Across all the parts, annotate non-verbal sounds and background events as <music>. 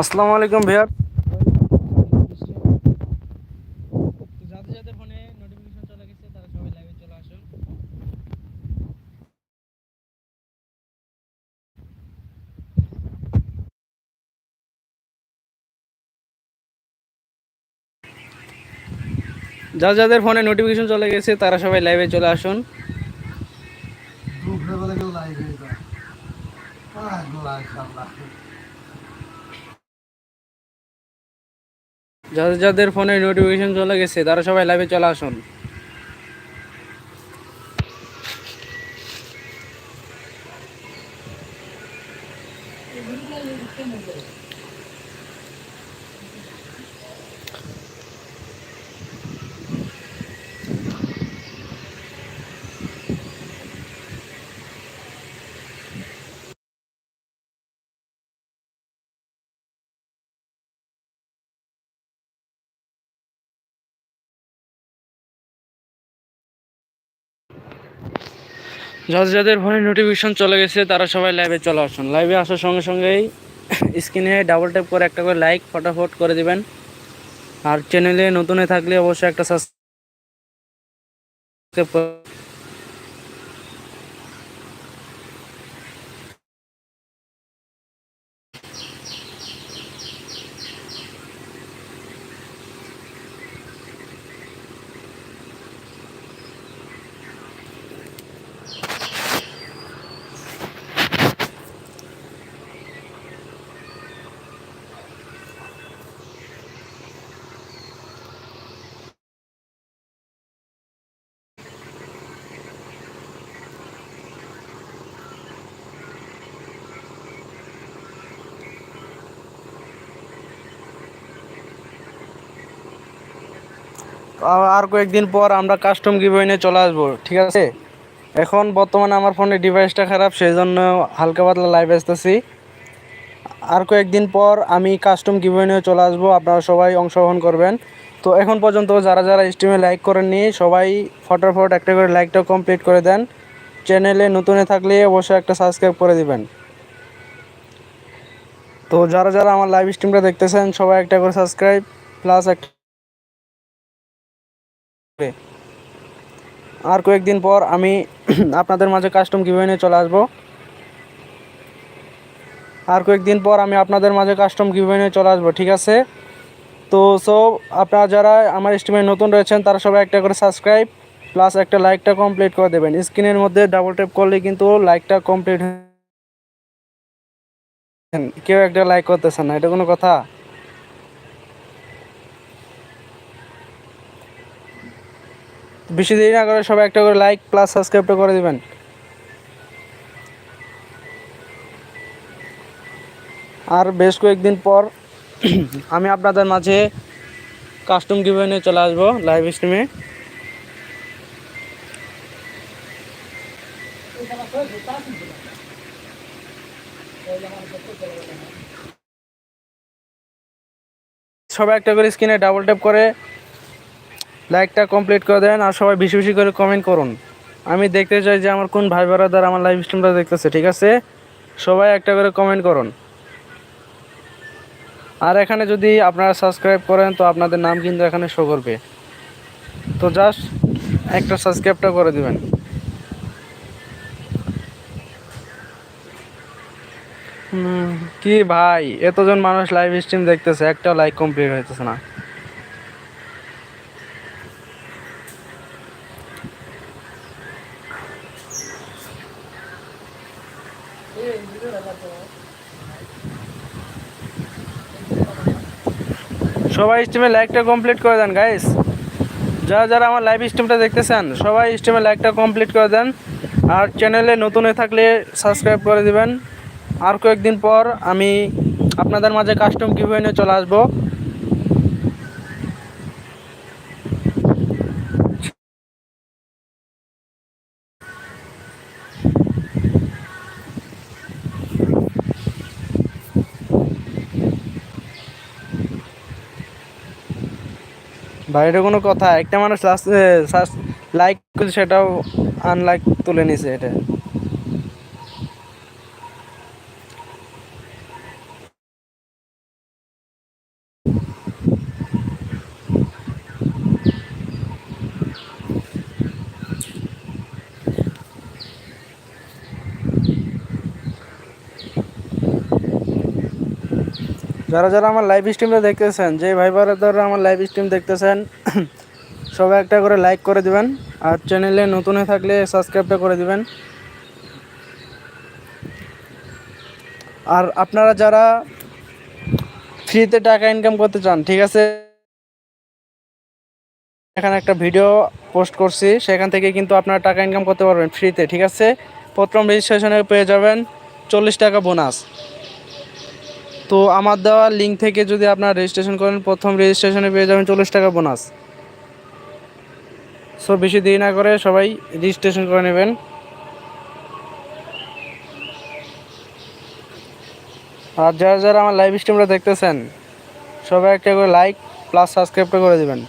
আসসালামু আলাইকুম ভাইয়া। যাদের যাদের ফোনে নোটিফিকেশন চলে গেছে, তারা সবাই লাইভে চলে যাদের ফোনে নোটিফিকেশন চলে গেছে, তারা সবাই লাইভে চলে আসুন। যাদের যাদের ফোনে নোটিফিকেশন চলে গেছে তারা সবাই লাইভে চলে আসুন। যাদের যাদের ফোনে নোটিফিকেশন চলে গেছে, তারা সবাই লাইভে চলে আসুন। লাইভে আসার সঙ্গে সঙ্গেই স্ক্রিনে ডাবল ট্যাপ করে একটা করে লাইক ফটাফট করে দিবেন। আর চ্যানেলে নতুনে থাকলে অবশ্যই একটা সাবস্ক্রাইব আর- কয়েকদিন পর আমরা কাস্টম নিয়ে চলে আসব, ঠিক আছে? এখন বর্তমানে আমার ফোনের ডিভাইসটা খারাপ সেই জন্য হালকা পাতলা লাইভ আসতেছি। আর কয়েকদিন পর আমি কাস্টম গিভওয়ে চলে আসব, আপনারা সবাই অংশগ্রহণ করবেন। তো এখন পর্যন্ত যারা যারা স্ট্রিমে লাইক করেননি, সবাই ফটাফট একটা করে লাইকটা কমপ্লিট করে দেন। চ্যানেলে নতুনে থাকলে অবশ্যই একটা সাবস্ক্রাইব করে দিবেন। তো যারা যারা আমার লাইভ স্ট্রিমটা দেখতেছেন, সবাই একটা করে সাবস্ক্রাইব প্লাস একটা আর কয়েকদিন পর আমি <clears throat> আপনাদের মাঝে কাস্টম গিভওয়ে নিয়ে চলে আসব। আর কয়েকদিন পর আমি আপনাদের মাঝে কাস্টম গিভওয়ে নিয়ে চলে আসব, ঠিক আছে? তো সব আপনারা যারা আমার স্ট্রিমে নতুন রয়েছেন, তারা সবাই একটা করে সাবস্ক্রাইব প্লাস একটা লাইকটা কমপ্লিট করে দেবেন। স্ক্রিনের মধ্যে ডাবল ট্যাপ করলে কিন্তু লাইকটা কমপ্লিট কেউ একটা লাইক করতেছেন না, এটা কোনো কথা? বেশি দেরি না করে সবাই একটা করে লাইক প্লাস সাবস্ক্রাইবটা করে দিবেন। আর বেশ কয়েকদিন পর <clears throat> আমি আপনাদের মাঝে কাস্টম গিভওয়ে নিয়ে চলে আসব লাইভ স্ট্রিমে সবাই একটা করে স্ক্রিনে ডাবল ট্যাপ করে লাইকটা কমপ্লিট করে দেন আর সবাই বেশি বেশি করে কমেন্ট করুন। আমি দেখতে চাই যে আমার কোন ভাই বারাদার আমার লাইভ স্ট্রিমটা দেখতেছে, ঠিক আছে? সবাই একটা করে কমেন্ট করুন। আর এখানে যদি আপনারা সাবস্ক্রাইব করেন, তো আপনাদের নাম কিন্তু এখানে শো করবে। তো জাস্ট একটা সাবস্ক্রাইবটা করে দিবেন। কি ভাই, এতজন মানুষ লাইভ স্ট্রিম দেখতেছে, একটাও লাইক কমপ্লিট হইতেছে না। সবাই স্ট্রিমে লাইকটা কমপ্লিট করে দেন গাইস যারা যারা আমার লাইভ স্ট্রিমটা দেখতেছেন, সবাই স্ট্রিমে লাইকটা কমপ্লিট করে দেন। আর চ্যানেলে নতুন হয়ে থাকলে সাবস্ক্রাইব করে দিবেন। আর কয়েকদিন পর আমি আপনাদের মাঝে কাস্টম কীভাবে নিয়ে চলে আসব। ভাই এটা কোনো কথা। একটা মানুষ লাইক সেটাও আনলাইক তুলে নিছে এটা। যারা যারা আমার লাইভ স্ট্রিমটা দেখতেছেন যে ভাই যারা আমার লাইভ স্ট্রিম দেখতেছেন, <clears throat> সবাই একটা করে লাইক করে দিবেন, আর চ্যানেলে নতুন হয়ে থাকলে সাবস্ক্রাইবটা করে দিবেন। আর আপনারা যারা ফ্রিতে টাকা ইনকাম করতে চান, ঠিক আছে? এখানে একটা ভিডিও পোস্ট করছি, সেখান থেকে কিন্তু আপনারা টাকা ইনকাম করতে পারবেন ফ্রিতে ঠিক আছে? প্রথম রেজিস্ট্রেশনে পেয়ে যাবেন চল্লিশ টাকা বোনাস তো আমার দেওয়া লিঙ্ক থেকে যদি আপনারা রেজিস্ট্রেশন করেন, প্রথম রেজিস্ট্রেশনে পেয়ে যাবেন চল্লিশ টাকা বোনাস সো বেশি দেরি না করে সবাই রেজিস্ট্রেশন করে নেবেন। আর যারা যারা আমার লাইভ স্ট্রিমটা দেখতেছেন, সবাই একটা করে লাইক প্লাস সাবস্ক্রাইবটা করে দেবেন।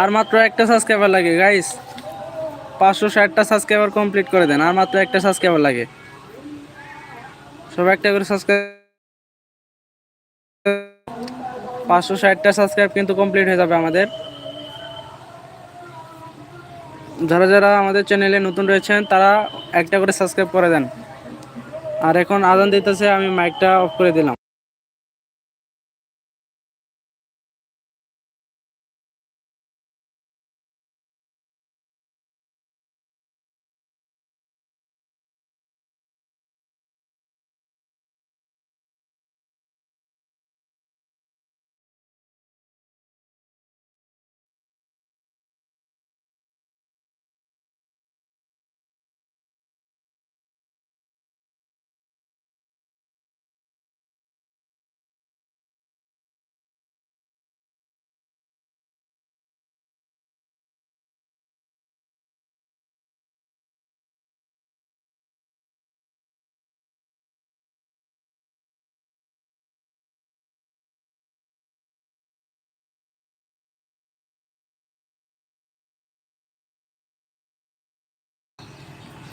আর মাত্র একটা সাবস্ক্রাইবার লাগে গাইস পাঁচশো ষাটটা সাবস্ক্রাইবার কমপ্লিট করে দেন, আর মাত্র একটা সাবস্ক্রাইবার লাগে। সব একটা করে সাবস্ক্রাইব পাঁচশো ষাটটা সাবস্ক্রাইব কিন্তু কমপ্লিট হয়ে যাবে আমাদের। যারা যারা আমাদের চ্যানেলে নতুন রয়েছেন, তারা একটা করে সাবস্ক্রাইব করে দেন। আর এখন আদান দিতেছে, আমি মাইকটা অফ করে দিলাম।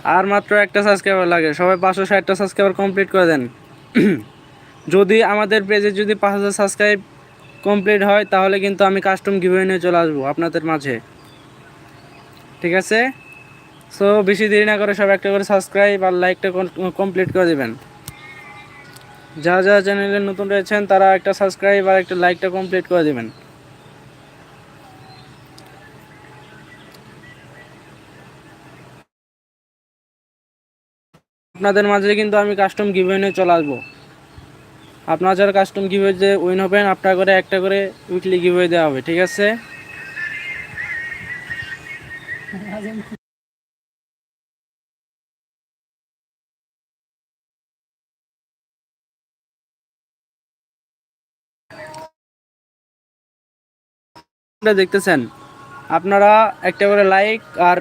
আর মাত্র একটা সাবস্ক্রাইবার লাগে। সবাই পাঁচশো ষাটটা সাবস্ক্রাইবার কমপ্লিট করে দেন। <clears throat> যদি আমাদের পেজে যদি পাঁচ হাজার সাবস্ক্রাইব কমপ্লিট হয়, তাহলে কিন্তু আমি কাস্টম গিভওয়ে নিয়ে চলে আসব আপনাদের মাঝে। ঠিক আছে? সো বেশি দেরি না করে সব একটা করে সাবস্ক্রাইব আর লাইকটা কমপ্লিট করে দেবেন। যা যা চ্যানেলে নতুন রয়েছেন, তারা একটা সাবস্ক্রাইব আর একটা লাইকটা কমপ্লিট করে দেবেন। আপনাদের মাঝে কিন্তু আমি কাস্টম গিভওয়ে নিয়ে চলে আসব। আপনারা যারা কাস্টম গিভওয়ে যে উইন হবেন, আপনার করে একটা করে উইকলি গিভওয়ে দেওয়া হবে, ঠিক আছে? দেখতেছেন, আপনারা একটা করে লাইক আর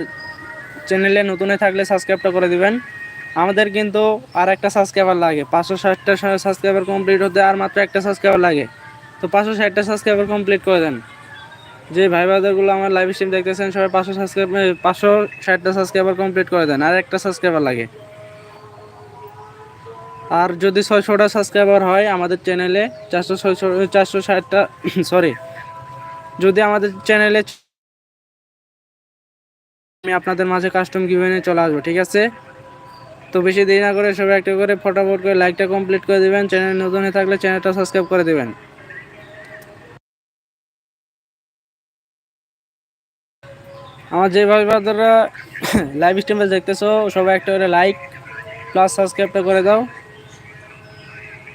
চ্যানেলে নতুন থাকলে সাবস্ক্রাইবটা করে দিবেন। আমাদের কিন্তু আর একটা সাবস্ক্রাইবার লাগে। পাঁচশো ষাটটা সাবস্ক্রাইবার কমপ্লিট হতে আর মাত্র একটা সাবস্ক্রাইবার লাগে। তো পাঁচশো ষাটটা সাবস্ক্রাইবার কমপ্লিট করে দেন। যে ভাই বাদারগুলো আমার লাইভ স্ট্রিম দেখতেছেন, সবাই পাঁচশো সাবস্ক্রাইব পাঁচশো ষাটটা সাবস্ক্রাইবার কমপ্লিট করে দেন। আর একটা সাবস্ক্রাইবার লাগে। আর যদি ছয়শোটা সাবস্ক্রাইবার হয় আমাদের চ্যানেলে চারশো ছয়শো, চারশো ষাটটা <coughs> সরি যদি আমাদের চ্যানেলে আমি আপনাদের মাঝে কাস্টম গিভে নিয়ে চলে আসব, ঠিক আছে? তো বেশি দেরি না করে সবাই একটা করে ফটাফট করে লাইকটা কমপ্লিট করে দেবেন। চ্যানেল নতুন হয়ে থাকলে চ্যানেলটা সাবস্ক্রাইব করে দেবেন। আমার যে ভাই বাদাররা লাইভ স্ট্রিমে দেখতেছো, সবাই একটা করে লাইক প্লাস সাবস্ক্রাইবটা করে দাও।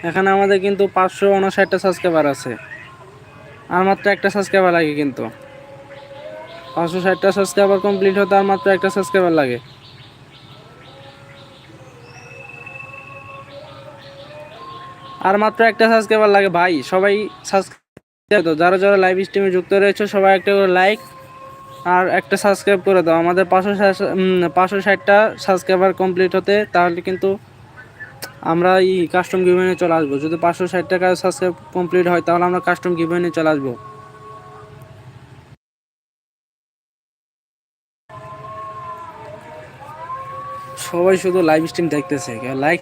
এখানে আমাদের কিন্তু পাঁচশো উনষাটটা সাবস্ক্রাইবার আছে। আর মাত্র একটা সাবস্ক্রাইবার লাগে কিন্তু। পাঁচশো ষাটটা সাবস্ক্রাইবার কমপ্লিট হতে আর মাত্র একটা সাবস্ক্রাইবার লাগে। আর মাত্র একটা সাবস্ক্রাইবার লাগে। ভাই, সবাই সাবস্ক্রাইব তো যারা যারা লাইভ স্ট্রিমে যুক্ত রয়েছে, সবাই একটা করে লাইক আর একটা সাবস্ক্রাইব করে দাও। আমাদের পাঁচশো পাঁচশো ষাটটা সাবস্ক্রাইবার কমপ্লিট হতে, তাহলে কিন্তু আমরা এই কাস্টম গিভেনে চলে আসব। যদি পাঁচশো ষাট টাকা সাবস্ক্রাইব কমপ্লিট হয়, তাহলে আমরা কাস্টম গিভেনে চলে আসব। সবাই শুধু লাইভ স্ট্রিম দেখতেছে। লাইক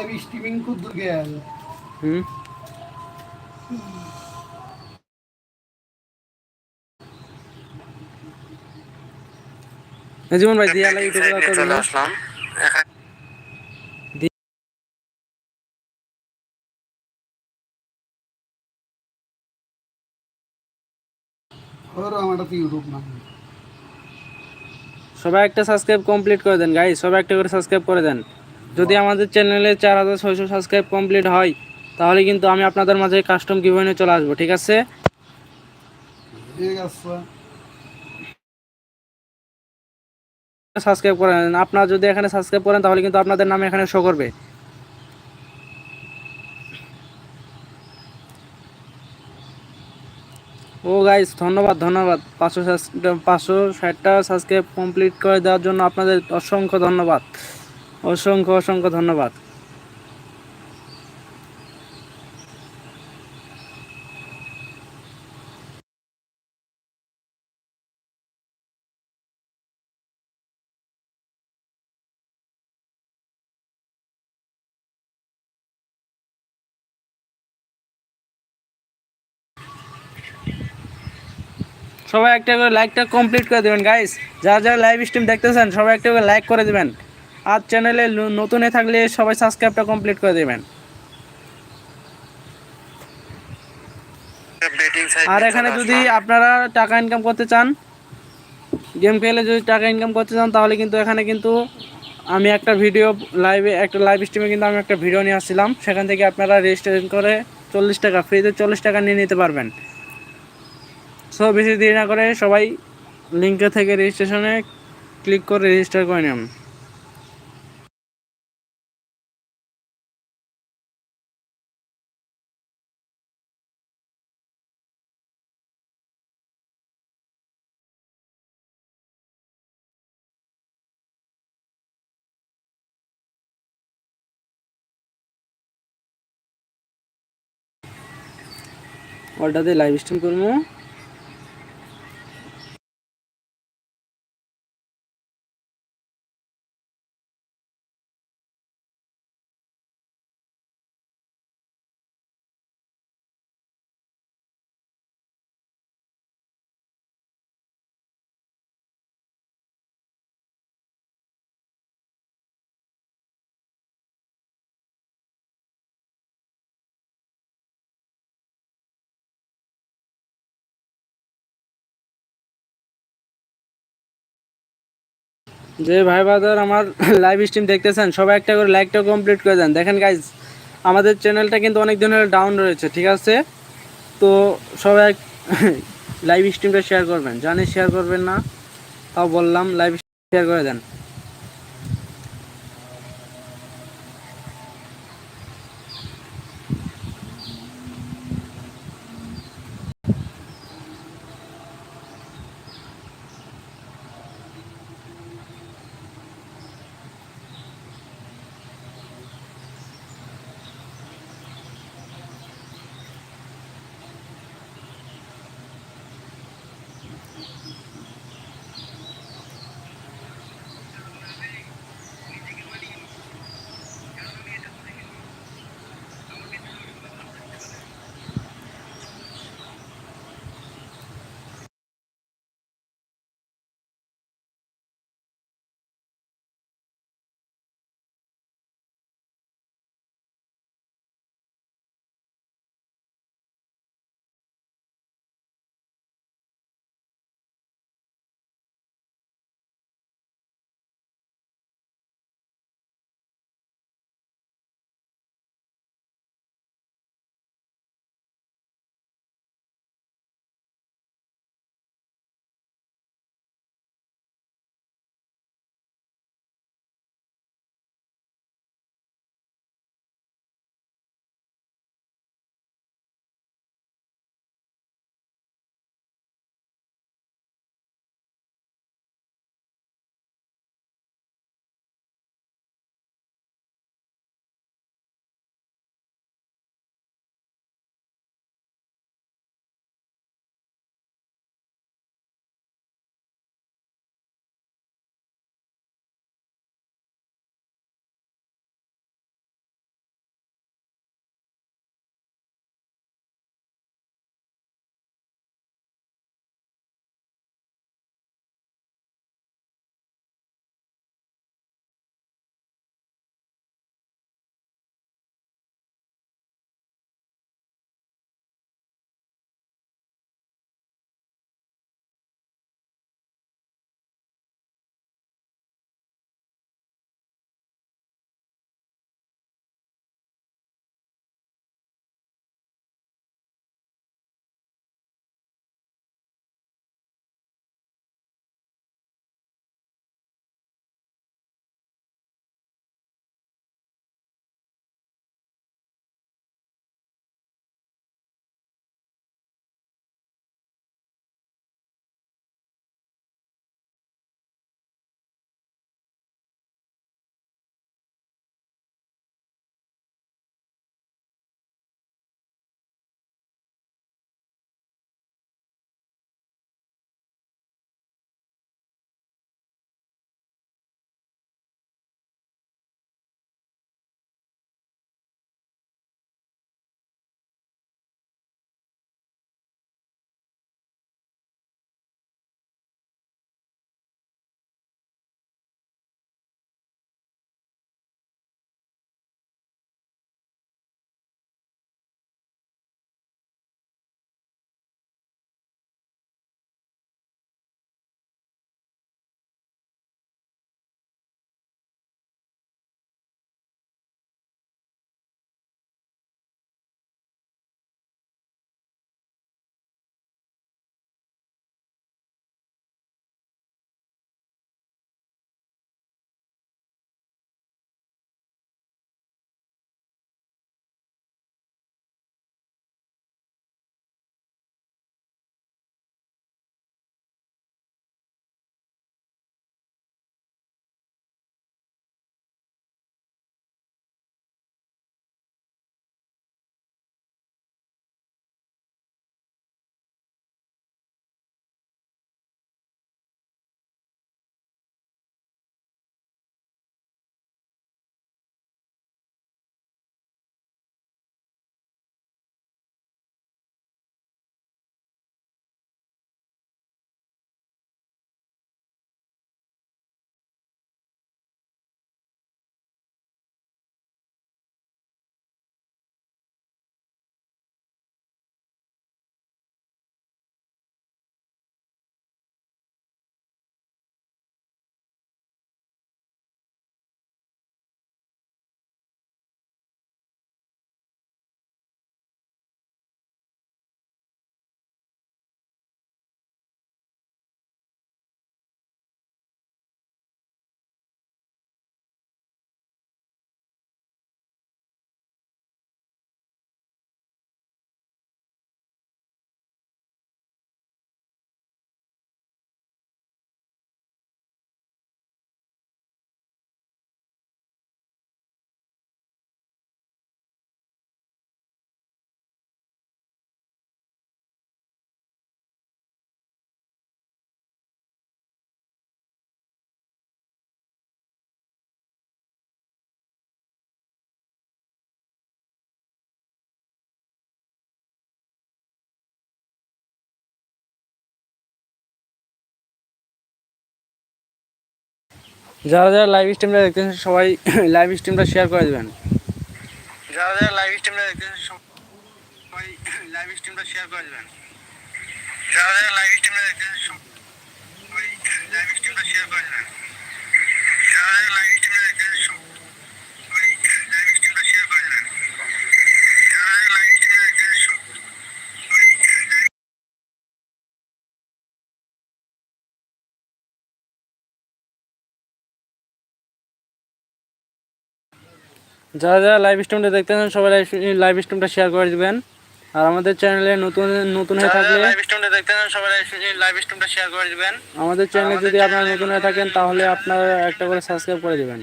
তো লাইভ স্ট্রিমিং করতে গেল হুম এই জীবন ভাই দিয়া লাগে ইউটিউবে চলে আসলাম ওর আমার তো ইউটিউব না সবাই একটা সাবস্ক্রাইব কমপ্লিট করে দেন গাইস সবাই একটা করে সাবস্ক্রাইব করে দেন যদি আমাদের চ্যানেলে চার হাজার ছয়শো সাবস্ক্রাইব কমপ্লিট হয় তাহলে কিন্তু আমি আপনাদের মাঝে কাস্টম গিভেনে চলে আসব ঠিক আছে? ঠিক আছে। সাবস্ক্রাইব করেন। আপনারা যদি এখানে সাবস্ক্রাইব করেন তাহলে কিন্তু আপনাদের নাম এখানে শো করবে। ও গাইস ধন্যবাদ ধন্যবাদ। পাঁচশো পাঁচশো ষাটটা সাবস্ক্রাইব কমপ্লিট করে দেওয়ার জন্য আপনাদের অসংখ্য ধন্যবাদ। অসংখ্য অসংখ্য ধন্যবাদ। সবাই একটা করে লাইকটা কমপ্লিট করে দেবেন গাইস যারা যারা লাইভ স্ট্রিম দেখতেছেন, সবাই একটা করে লাইক করে দেবেন। আর চ্যানেলে নতুনে থাকলে সবাই সাবস্ক্রাইবটা কমপ্লিট করে দেবেন। আর এখানে যদি আপনারা টাকা ইনকাম করতে চান গেম খেলে যদি টাকা ইনকাম করতে চান তাহলে কিন্তু এখানে কিন্তু আমি একটা ভিডিও লাইভে একটা লাইভ স্ট্রিমে কিন্তু আমি একটা ভিডিও নিয়ে আসছিলাম। সেখান থেকে আপনারা রেজিস্ট্রেশন করে চল্লিশ টাকা ফ্রিতে চল্লিশ টাকা নিয়ে নিতে পারবেন। সো বেশি দেরি না করে সবাই লিঙ্কে থেকে রেজিস্ট্রেশনে ক্লিক করে রেজিস্টার করে নিন ওটাতে লাইভ স্ট্রিম করব। যে ভাই বাদার আমার <laughs> লাইভ স্ট্রিম দেখতেছেন, সবাই একটা করে লাইকটা কমপ্লিট করে দেন। দেখেন গাইজ আমাদের চ্যানেলটা কিন্তু অনেক দিনের ডাউন রয়েছে, ঠিক আছে? তো সবাই লাইভ স্ট্রিমটা শেয়ার করবেন। জানি শেয়ার করবেন না, তাও বললাম লাইভ শেয়ার করে দেন। যারা যারা লাইভ স্ট্রিমটা দেখতেছেন, সবাই লাইভ স্ট্রিমটা শেয়ার করে দেবেন। যারা যারা লাইভ স্ট্রিমটা দেখতেছেন, সবাই লাইভ স্ট্রিমটা শেয়ার করে দেবেন। যারা যারা লাইভ স্ট্রিমটা দেখতেছেন সবাই লাইভ স্ট্রিমটা শেয়ার করে দেবেন যারা যারা লাইভ স্ট্রিমটা দেখতেছেন সবাই লাইভ স্ট্রিমটা শেয়ার করে দেবেন যারা যারা লাইভ স্ট্রিমটা দেখতেছেন সবাই যারা যারা লাইভ স্ট্রিমটা দেখতেছেন সবাই লাইভ স্ট্রিমটা শেয়ার করে দিবেন। আর আমাদের চ্যানেলে নতুন নতুন হয়ে থাকলে লাইভ স্ট্রিমটা দেখতেছেন সবাই লাইভ স্ট্রিমটা শেয়ার করে দিবেন। আমাদের চ্যানেলে যদি আপনারা নতুন হয়ে থাকেন তাহলে আপনারা একটা করে সাবস্ক্রাইব করে দিবেন।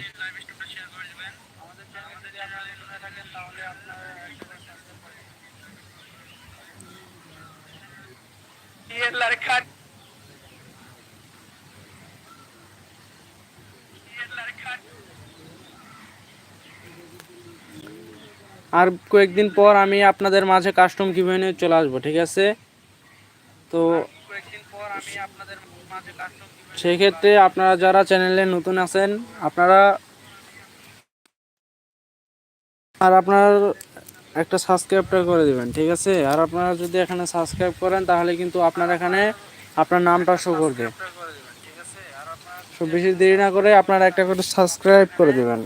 আর কয়েকদিন পর আমি আপনাদের মাঝে কাস্টম কীভাবে নিয়ে চলে আসব, ঠিক আছে? তো সেক্ষেত্রে আপনারা যারা চ্যানেলে নতুন আছেন, আপনারা আর আপনার একটা সাবস্ক্রাইবটা করে দিবেন, ঠিক আছে? আর আপনারা যদি এখানে সাবস্ক্রাইব করেন, তাহলে কিন্তু আপনার এখানে আপনার নামটা শো করবে। তো বেশি দেরি না করে আপনারা একটা করে সাবস্ক্রাইব করে দিবেন।